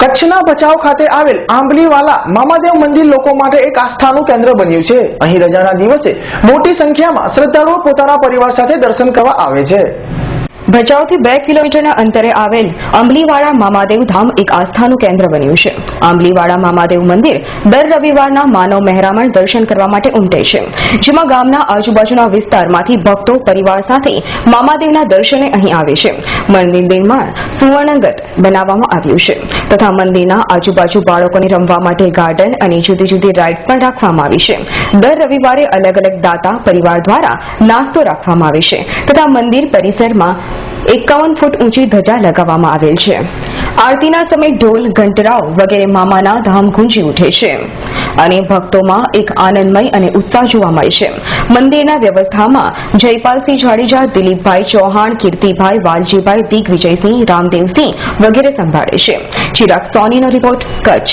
કચ્છના ભચાઉ ખાતે આવેલ આંબલીવાલા મામાદેવ મંદિર લોકો માટે એક આસ્થાનું કેન્દ્ર બન્યું છે. અહીં રજાના દિવસે મોટી સંખ્યામાં શ્રદ્ધાળુઓ પોતાના પરિવાર સાથે દર્શન કરવા આવે છે. ભચાઉથી બે કિલોમીટરના અંતરે આવેલ અંબલીવાડા મામાદેવ ધામ એક આસ્થાનું કેન્દ્ર બન્યું છે. આંબલીવાડા મામાદેવ મંદિર દર રવિવારના માનવ મહેરામણ દર્શન કરવા માટે ઉમટે છે. જેમાં ગામના આજુબાજુના વિસ્તારમાંથી ભક્તો, પરિવાર સાથે મામાદેવના દર્શને અહીં આવે છે. મંદિરમાં સુવર્ણગત બનાવવામાં આવ્યું છે તથા મંદિરના આજુબાજુ બાળકોને રમવા માટે ગાર્ડન અને જુદી જુદી રાઇડ પણ રાખવામાં આવી છે. દર રવિવારે અલગ અલગ દાતા પરિવાર દ્વારા નાસ્તો રાખવામાં આવે છે તથા મંદિર પરિસરમાં એકાવન ફૂટ ઊંચી ધજા લગાવવામાં આવેલ છે. આરતીના સમયે ઢોલ, ઘંટરાઓ વગેરે મામાના ધામ ગુંજી ઉઠે છે. અને ભક્તોમાં એક આનંદમય અને ઉત્સાહ જોવા મળે છે. મંદિરના વ્યવસ્થામાં જયપાલસિંહ જાડેજા, દિલીપભાઈ ચૌહાણ, કીર્તિભાઈ વાલજીભાઈ દિગ્વિજયસિંહ, રામદેવસિંહ વગેરે સંભાળે છે. ચિરાગ સોનીનો રિપોર્ટ કચ્છ.